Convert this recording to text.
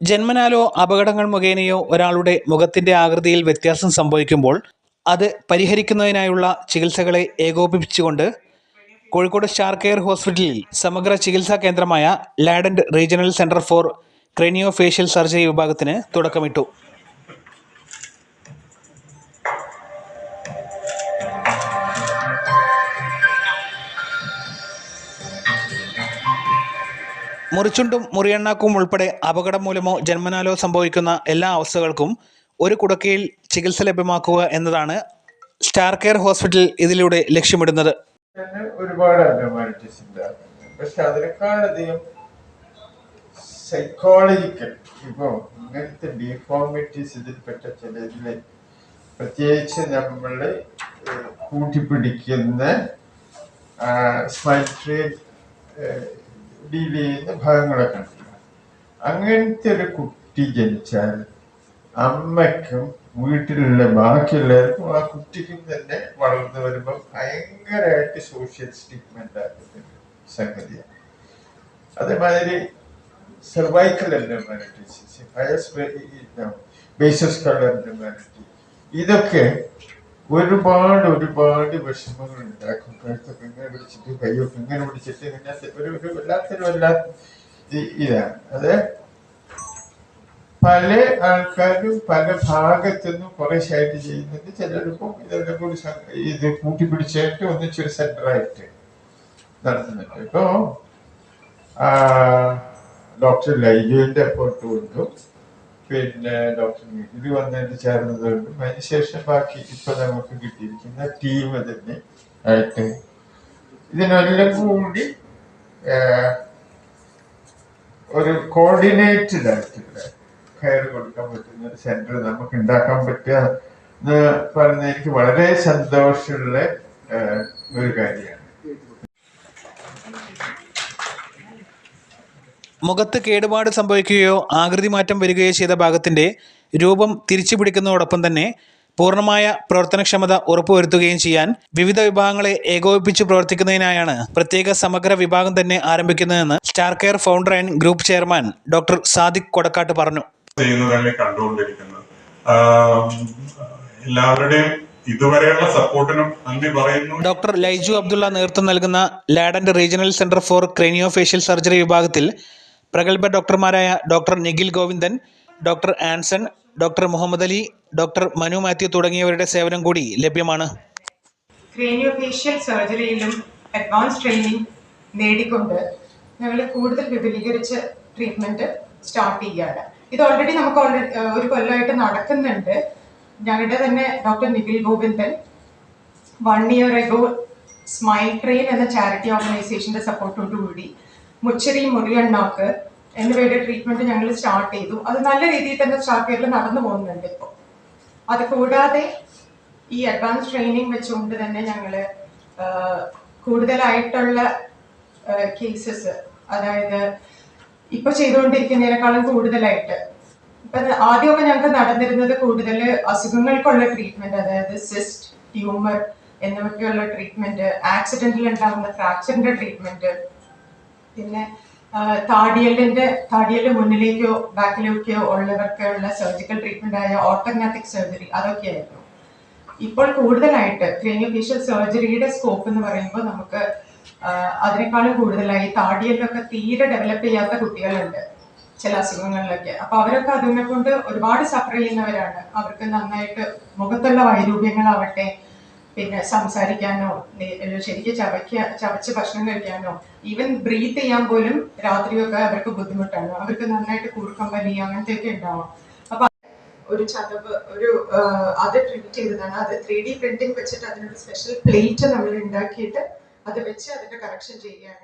ജന്മനാലോ അപകടങ്ങൾ മുഖേനയോ ഒരാളുടെ മുഖത്തിന്റെ ആകൃതിയിൽ വ്യത്യാസം സംഭവിക്കുമ്പോൾ അത് പരിഹരിക്കുന്നതിനായുള്ള ചികിത്സകളെ ഏകോപിപ്പിച്ചുകൊണ്ട് കോഴിക്കോട് സ്റ്റാർ കെയർ ഹോസ്പിറ്റലിൽ സമഗ്ര ചികിത്സാ കേന്ദ്രമായ ലാഡൻഡ് regional centre for cranio facial surgery വിഭാഗത്തിന് തുടക്കമിട്ടു. മുറിച്ചുണ്ടും മുറിയണ്ണാക്കും ഉൾപ്പെടെ അപകടം മൂലമോ ജന്മനാലോ സംഭവിക്കുന്ന എല്ലാ അവസ്ഥകൾക്കും ഒരു കുടക്കയിൽ ചികിത്സ ലഭ്യമാക്കുക എന്നതാണ് സ്റ്റാർ കെയർ ഹോസ്പിറ്റൽ ഇതിലൂടെ ലക്ഷ്യമിടുന്നത്. ഒരുപാട് അബ്നോമാലിറ്റീസ് ഉണ്ടാകുന്നുണ്ട് പക്ഷെ അതിനേക്കാളധികം സൈക്കോളജിക്കൽ ഇപ്പോൾ ഇങ്ങനത്തെ ഡിഫോർമിറ്റീസ് ഇതിൽപ്പെട്ട ചിലതിൽ പ്രത്യേകിച്ച് നമ്മൾ കൂട്ടിപ്പിടിക്കുന്ന സ്മൈൽ ട്രീൻ ഡീൽ ചെയ്യുന്ന ഭാഗങ്ങളൊക്കെ അങ്ങനത്തെ ഒരു കുട്ടി ജനിച്ചാൽ അമ്മയ്ക്കും വീട്ടിലുള്ള ബാക്കിയുള്ളവർക്കും ആ കുട്ടിക്കും തന്നെ വളർന്നു വരുമ്പോൾ ഭയങ്കരമായിട്ട് സോഷ്യൽ സ്റ്റിഗ്മെന്റ് ആക്കുന്ന സംഗതിയാണ് അതേമാതിരി സെർവൈക്കൽ എൻഡോമാനിറ്റീസ് ബേസസ് കളർ എൻഡോമാനിറ്റി ഇതൊക്കെ ഒരുപാട് ഒരുപാട് വിഷമങ്ങൾ ഉണ്ടാക്കും കഴുത്തൊക്കെ ഇങ്ങനെ പിടിച്ചിട്ട് കൈയൊക്കെ ഇങ്ങനെ പിടിച്ചിട്ട് ഇങ്ങനത്തെ ഒരു ഒരു വല്ലാത്തൊരു വല്ലാത്ത ഇതാണ്. അത് പല ആൾക്കാരും പല ഭാഗത്തുനിന്നും കുറെ ഷൈഡ് ചെയ്യുന്നുണ്ട്. ചിലരിപ്പം ഇതെല്ലാം കൂടി ഇത് ഇത് കൂട്ടിപ്പിടിച്ചായിട്ട് ഒന്നിച്ചൊരു സെന്ററായിട്ട് നടത്തുന്നുണ്ട്. ഇപ്പോ ഡോക്ടർ ലൈജുവിന്റെ എഫേർട്ട് കൊണ്ടും പിന്നെ ഡോക്ടർ ഇത് വന്നതിന് ചേർന്നത് കൊണ്ടും അതിനുശേഷം ബാക്കി ഇപ്പൊ നമുക്ക് കിട്ടിയിരിക്കുന്ന ടീം തന്നെ ആയിട്ട് ഇതിനെല്ലാം കൂടി ഒരു കോർഡിനേറ്റഡ് ആയിട്ടുള്ള കയർ കൊടുക്കാൻ പറ്റുന്ന ഒരു സെന്റർ നമുക്ക് ഉണ്ടാക്കാൻ പറ്റുക എന്ന് പറയുന്നത് എനിക്ക് വളരെ സന്തോഷമുള്ള ഒരു കാര്യമാണ്. മുഖത്ത് കേടുപാട് സംഭവിക്കുകയോ ആകൃതി മാറ്റം വരികയോ ചെയ്ത ഭാഗത്തിന്റെ രൂപം തിരിച്ചു പിടിക്കുന്നതോടൊപ്പം തന്നെ പൂർണമായ പ്രവർത്തനക്ഷമത ഉറപ്പുവരുത്തുകയും ചെയ്യാൻ വിവിധ വിഭാഗങ്ങളെ ഏകോപിപ്പിച്ച് പ്രവർത്തിക്കുന്നതിനായാണ് പ്രത്യേക സമഗ്ര വിഭാഗം തന്നെ ആരംഭിക്കുന്നതെന്ന് star care founder and group chairman doctor Sadiq Kodakkat പറഞ്ഞു. എല്ലാവരുടെയും ഇതുവരെയുള്ള സപ്പോർട്ടിനും നന്ദി പറയുന്നു. ഡോക്ടർ ലൈജു അബ്ദുള്ള നേതൃത്വം നൽകുന്ന ലാഡൻഡ് regional centre for cranio facial surgery വിഭാഗത്തിൽ പ്രഗത്ഭ ഡോക്ടർമാരായ doctor Nikhil Govindan doctor Anson doctor Muhammad Ali doctor Manu Mathew തുടങ്ങിയവരുടെ സേവനം കൂടി ലഭ്യമാണ്. സർജറിയിലും അഡ്വാൻസ് ട്രെയിനിങ് നേടിക്കൊണ്ട് ഞങ്ങൾ കൂടുതൽ വിപുലീകരിച്ച ട്രീറ്റ്മെന്റ് സ്റ്റാർട്ട് ചെയ്യുകയാണ്. ഇത് ഓൾറെഡി നമുക്ക് ഓൾറെഡി ഒരു കൊല്ലമായിട്ട് നടക്കുന്നുണ്ട്. ഞങ്ങളുടെ തന്നെ doctor Nikhil Govindan one year ago Smile Train എന്ന ചാരിറ്റി ഓർഗനൈസേഷന്റെ സപ്പോർട്ടോടുകൂടി മുച്ചരി മുറിയണ്ണാക്ക് എന്നിവയുടെ ട്രീറ്റ്മെന്റ് ഞങ്ങൾ സ്റ്റാർട്ട് ചെയ്തു. അത് നല്ല രീതിയിൽ തന്നെ സ്റ്റാർട്ട് ചെയ്തിൽ നടന്നു പോകുന്നുണ്ട് ഇപ്പോൾ അത് കൂടാതെ ഈ അഡ്വാൻസ് ട്രെയിനിങ് വെച്ചുകൊണ്ട് തന്നെ ഞങ്ങൾ കൂടുതലായിട്ടുള്ള കേസസ് അതായത് ഇപ്പൊ ചെയ്തുകൊണ്ടിരിക്കുന്നതിനേക്കാളും കൂടുതലായിട്ട്. ഇപ്പൊ ആദ്യമൊക്കെ ഞങ്ങൾക്ക് നടന്നിരുന്നത് കൂടുതൽ അസുഖങ്ങൾക്കുള്ള ട്രീറ്റ്മെന്റ് അതായത് സിസ്റ്റ് ട്യൂമർ എന്നിവയ്ക്കുള്ള ട്രീറ്റ്മെന്റ് ആക്സിഡന്റിൽ ഉണ്ടാകുന്ന ഫ്രാക്ചറിന്റെ ട്രീറ്റ്മെന്റ് പിന്നെ താടിയലിന്റെ താടിയൽ മുന്നിലേക്കോ ബാക്കിലേക്കോ ഉള്ളവർക്കുള്ള സർജിക്കൽ ട്രീറ്റ്മെന്റ് ആയ ഓർത്തഗ്നാറ്റിക് സർജറി അതൊക്കെയായിരുന്നു. ഇപ്പോൾ കൂടുതലായിട്ട് ക്രീമിഫീഷ്യൽ സർജറിയുടെ സ്കോപ്പ് എന്ന് പറയുമ്പോൾ നമുക്ക് അതിനേക്കാളും കൂടുതലായി താടിയലിലൊക്കെ തീരെ ഡെവലപ്പ് ചെയ്യാത്ത കുട്ടികളുണ്ട് ചില അസുഖങ്ങളിലൊക്കെ. അപ്പൊ അവരൊക്കെ അതിനെ കൊണ്ട് ഒരുപാട് സഫർ ചെയ്യുന്നവരാണ്. അവർക്ക് നന്നായിട്ട് മുഖത്തുള്ള വൈരൂപ്യങ്ങളാവട്ടെ പിന്നെ സംസാരിക്കാനോ ശരിക്കും ചവയ്ക്ക ചവച്ച് ഭക്ഷണം കഴിക്കാനോ ഈവൻ ബ്രീത്ത് ചെയ്യാൻ പോലും രാത്രിയൊക്കെ അവർക്ക് ബുദ്ധിമുട്ടാണ്. അവർക്ക് നന്നായിട്ട് കൂർക്കം വലി അങ്ങനത്തെയൊക്കെ ഉണ്ടാവും. അപ്പൊ ഒരു ചതവ് ഒരു അത് പ്രിന്റ് ചെയ്തതാണ്. അത് ത്രീ ഡി പ്രിന്റിംഗ് വെച്ചിട്ട് അതിനൊരു സ്പെഷ്യൽ പ്ലേറ്റ് നമ്മൾ ഉണ്ടാക്കിയിട്ട് അത് വെച്ച് അതിന്റെ കറക്ഷൻ ചെയ്യുകയാണ്.